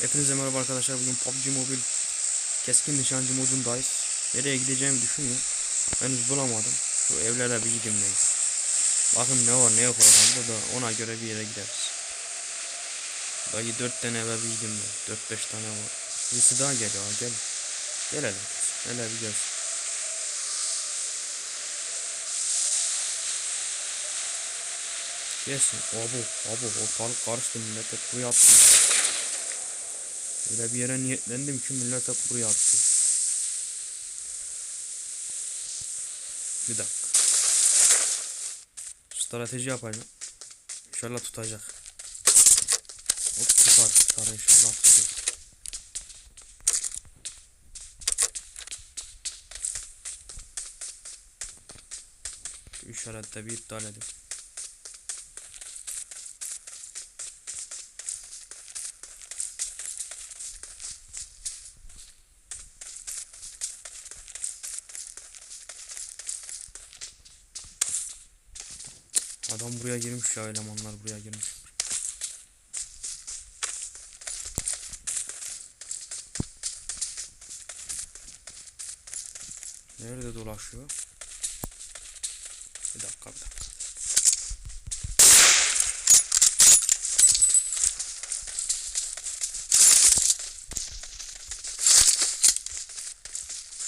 Hepinize merhaba arkadaşlar. Bugün PUBG Mobile keskin nişancı modundayız. Nereye gideceğimi düşünüyorum. Henüz bulamadım. Şu evlere bir gidimdeyiz. Bakın ne var ne yok oralarda da ona göre bir yere gideriz. Belki 4 tane eve bir gidimde. 4-5 tane var. Birisi daha geliyor. Gel. Gel hele. Bir gelsin. Gelsin. Abo, abo ortalık karıştı millet hep buraya attı. Öyle bir yere niyetlendim ki millet hep buraya attı. Bir dakika. Strateji yapacağım. İnşallah tutacak. Hop tutar tutar inşallah tutuyor. Şu işarette bir iptal edin. Adam buraya girmiş ya elemanlar buraya girmiş. Nerede dolaşıyor? Bir dakika bir dakika.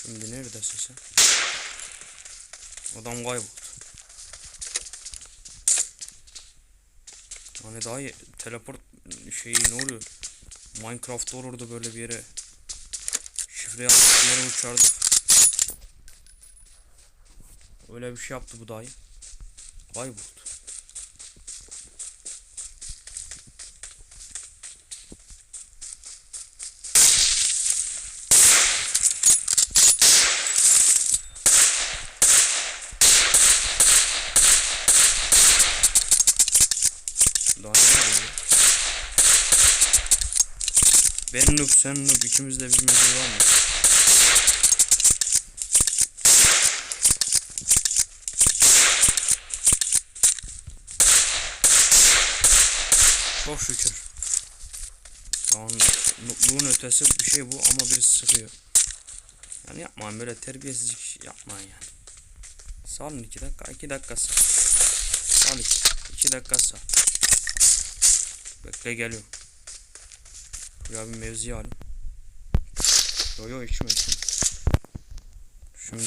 Şimdi neredesin sen? Adam kayboldu. Hani daha iyi teleport şeyi ne oluyor? Minecraft olurdu böyle bir yere şifre bir yere uçardık. Öyle bir şey yaptı bu dayı. Kayboldu. Ben noob sen noob ikimizde bir mevzu var mı? Çok şükür. Lan noobluğun ötesi bir şey bu ama birisi sıkıyor. Yani yapmayın böyle terbiyesizlik yapmayın yani. Salın iki dakika, iki dakika sal. Sal iki, iki dakika sal. Bekle geliyorum. Buraya bir mevzi alayım. Yo yo içme içme. Şimdi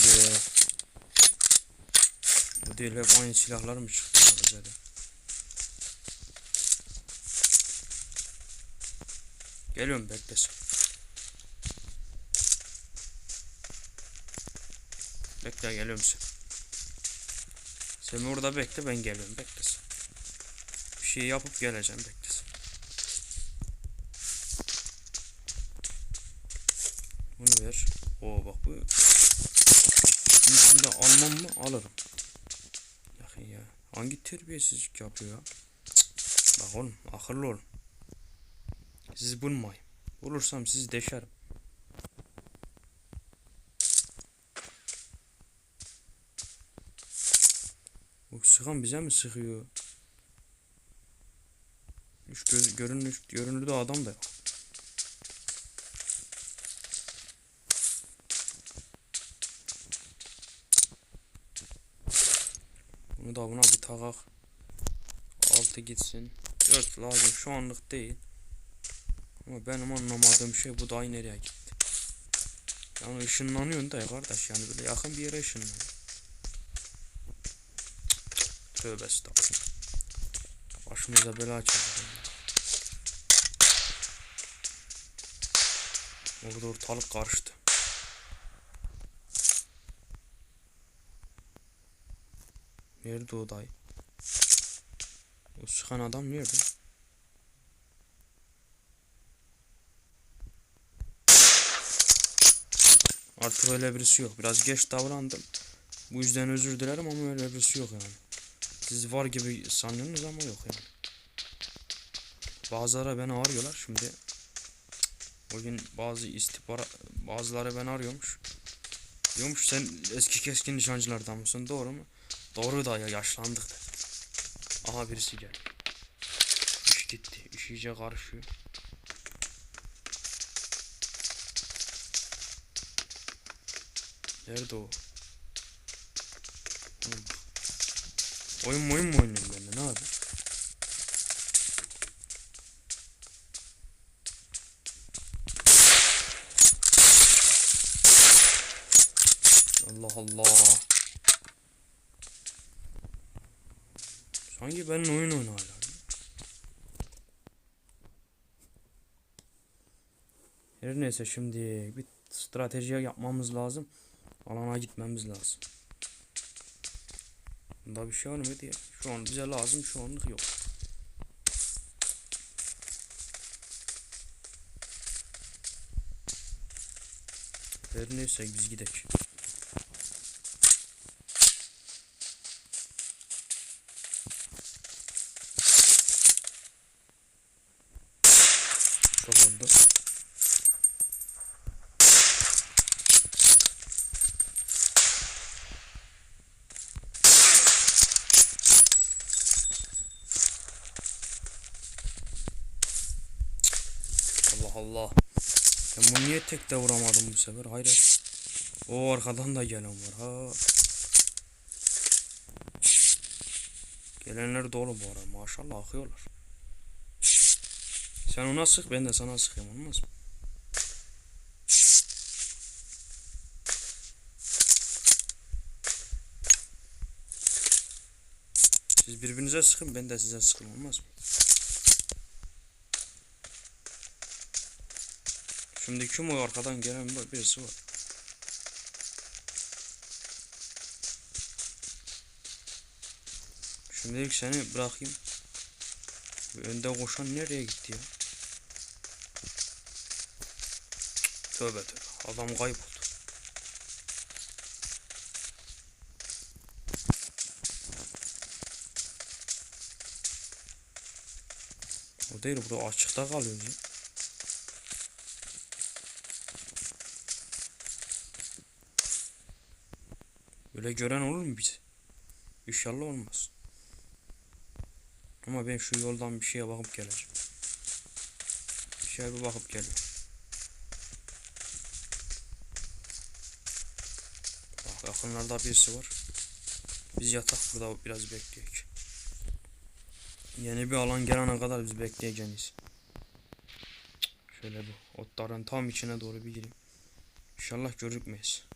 bu değil hep aynı silahlar mı çıktı ya bize de? Geliyorum beklesin. Bekle geliyorum sen. Sen orada bekle ben geliyorum beklesin. Bir şey yapıp geleceğim beklesin. Bunu ver. Oo bak bu. İçinde almam mı? Alırım. Yakın ya. Hangi terbiyesizlik yapıyor ya? Bak oğlum akıllı olun. Sizi bulmayayım. Bulursam sizi deşerim. Bu sıkan bize mi sıkıyor? Hiç göz, görünür, görünürde adam da yok. Bunu da buna bir takak. Altı gitsin. Dört lazım şu anlık değil. Ama benim anlamadığım şey bu dayı nereye gitti? Yani ışınlanıyorsun da ya kardeş yani böyle yakın bir yere ışınlanıyor. Tövbe estağfurullah. Başımıza bela açacak. Orada ortalık karıştı. Nerede o dayı? O sıkan adam nerede? Artık öyle birisi yok. Biraz geç davrandım. Bu yüzden özür dilerim ama öyle birisi yok yani. Siz var gibi sanıyorsunuz ama yok yani. Bazıları beni arıyorlar şimdi. Bugün bazı istihbarat bazıları beni arıyormuş. Diyormuş sen eski keskin nişancılardan mısın doğru mu? Doğru da ya yaşlandık da. Aha birisi gel. İş gitti. İş iyice karışıyor. Nerede o? Hı. Oyun mu oyun mu oynuyorum ben de ne abi? Allah Allah. Sanki ben oyun oynuyor hala. Her neyse şimdi bir strateji yapmamız lazım. Alana gitmemiz lazım. Bunda bir şey var mı diye. Şu an bize lazım şu anlık yok. Her neyse biz gidelim. Çok oldu. Allah Allah. Ben bunu niye tek de vuramadım bu sefer? Hayret. O arkadan da gelen var ha. Gelenler dolu bu ara. Maşallah akıyorlar. Sen ona sık ben de sana sıkayım olmaz mı? Siz birbirinize sıkın ben de size sıkın olmaz mı? Şimdi kim o arkadan gelen bir- birisi var. Şimdilik seni bırakayım. Önde koşan nereye gitti ya? Tövbe tövbe. Adam kayboldu. O değil burada açıkta kalıyoruz. Böyle gören olur mu bizi? İnşallah olmaz. Ama ben şu yoldan bir şeye bakıp geleceğim. Bir şeye bir bakıp geliyorum. Bak yakınlarda birisi var. Biz yatak burada biraz bekleyek. Yeni bir alan gelene kadar biz bekleyeceğiz. Şöyle bu otların tam içine doğru bir gireyim. İnşallah gözükmeyiz.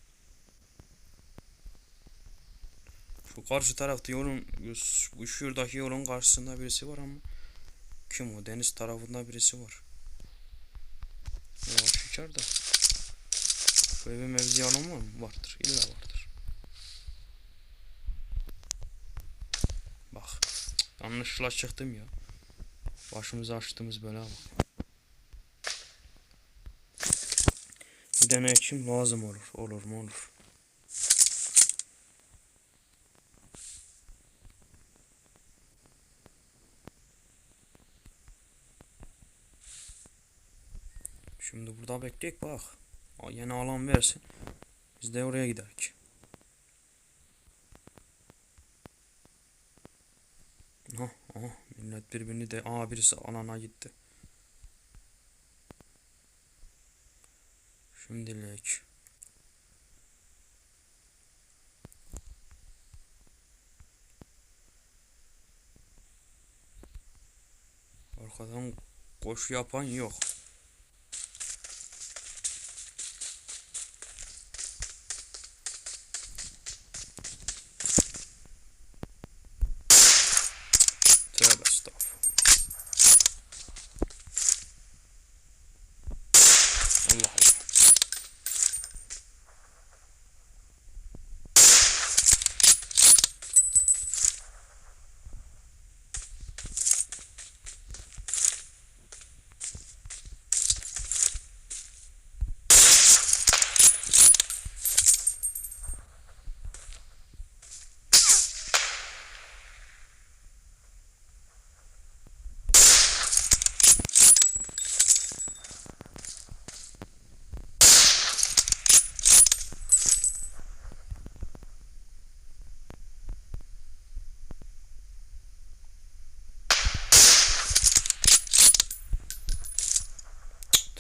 Şu karşı tarafta yolun bu şuradaki yolun karşısında birisi var ama kim o deniz tarafında birisi var. Ya şu içeride. Şu evin mevzi var mı? Vardır. İlla vardır. Bak. Yanlışla çıktım ya. Başımıza açtığımız böyle bak. Bir tane kim lazım olur. Olur mu olur. Şimdi burada bekleyek bak. Yeni alan versin. Biz de oraya giderik. Ha, aha, millet birbirini de aa birisi alana gitti. Şimdilik. Arkadan koşu yapan yok. Tövbe estağfurullah. Allah Allah.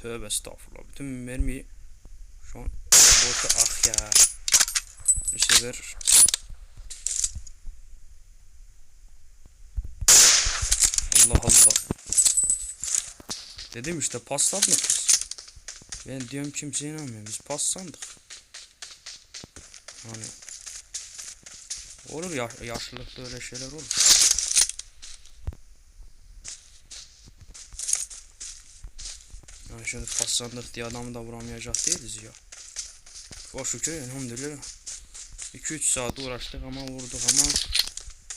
Tövbe estağfurullah. Bütün mermiyi şu an boşa ah ya. Bir sefer Allah Allah. Dedim işte biz. Ben diyorum kimse inanmıyor. Biz paslandık. Hani olur ya yaşlılıkta öyle şeyler olur. Yani şimdi paslandık diye adamı da vuramayacak değiliz ya. Çok şükür elhamdülillah. 2-3 saat uğraştık ama vurduk ama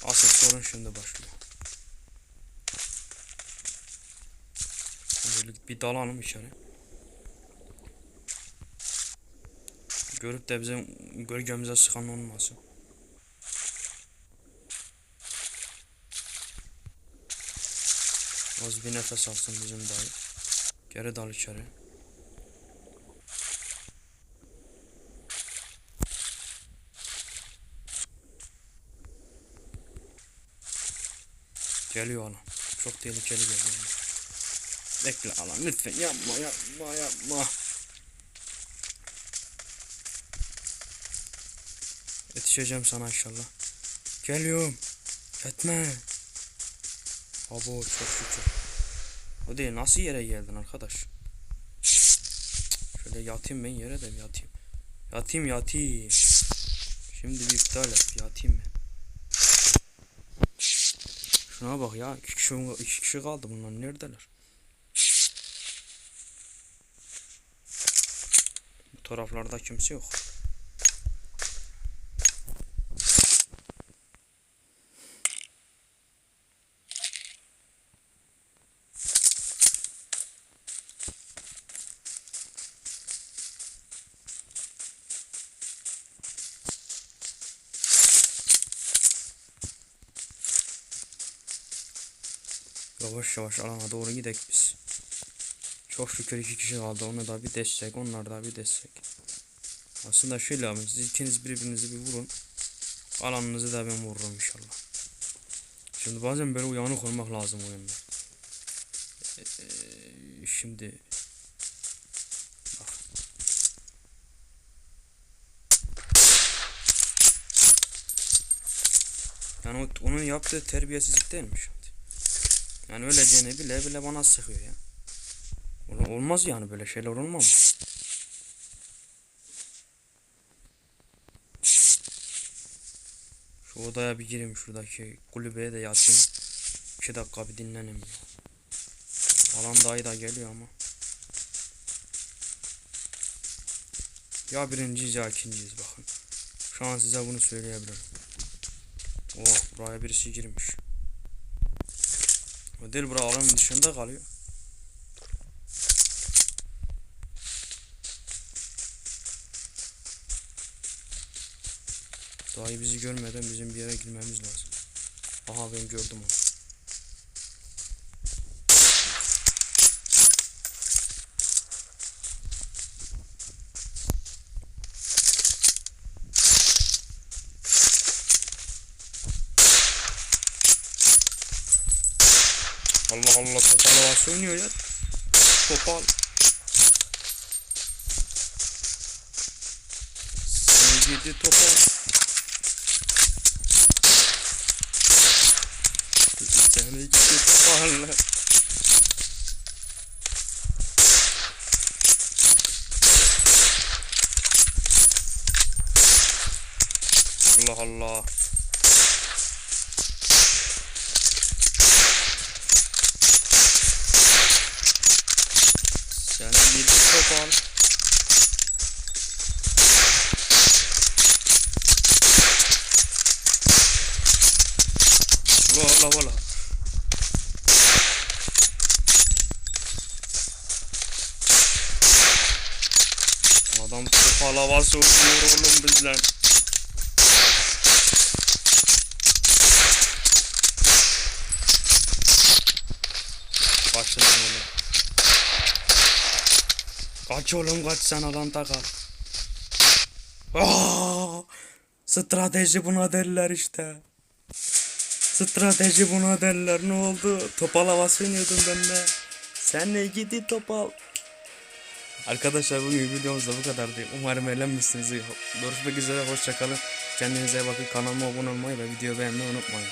asıl sorun şimdi başlıyor. Böyle bir dalalım içeri. Görüp de bize gölgemize sıkan olmasın. Az bir nefes alsın bizim dayı. Geri dal içeri. Geliyor alan. Çok tehlikeli geliyor. Bekle alan lütfen yapma yapma yapma. Yetişeceğim sana inşallah. Geliyorum. Etme. Abo çok şükür. Değil nasıl yere geldin arkadaş? Şöyle yatayım ben yere de yatayım. Yatayım yatayım. Şimdi bir iptal et yatayım ben. Şuna bak ya iki kişi, iki kişi kaldı bunlar neredeler? Bu taraflarda kimse yok. Yavaş yavaş alana doğru gidelim biz. Çok şükür iki kişi kaldı. Ona da bir destek, onlar da bir destek. Aslında şöyle abi, siz ikiniz birbirinizi bir vurun. Alanınızı da ben vururum inşallah. Şimdi bazen böyle uyanık olmak lazım oyunda. Ee, şimdi bak. Yani onun yaptığı terbiyesizlik değilmiş. Yani öleceğini bile bile bana sıkıyor ya. Ol- Olmaz yani böyle şeyler olmaz. Şu odaya bir gireyim şuradaki kulübeye de yatayım. 2 dakika bir dinleneyim ya. Alan dayı da geliyor ama. Ya birinciyiz ya ikinciyiz bakın. Şu an size bunu söyleyebilirim. Oh buraya birisi girmiş. O değil bura alanın dışında kalıyor. Dahi bizi görmeden bizim bir yere girmemiz lazım. Aha ben gördüm onu. والله توصلوا واسوني ويا توصل سنجدي توصل سنجدي توصل الله الله Sen bir topal. Valla valla. Adam topal havası okuyor oğlum bizden. Başladım oğlum. Kaç oğlum kaç sen alanda kal. Aa, strateji buna derler işte. Strateji buna derler ne oldu? Topal havası oynuyordum ben de. Sen ne gidi topal. Arkadaşlar bugün videomuz da bu kadardı. Umarım eğlenmişsiniz. Görüşmek üzere. Hoşçakalın. Kendinize bakın. Kanalıma abone olmayı ve videoyu beğenmeyi unutmayın.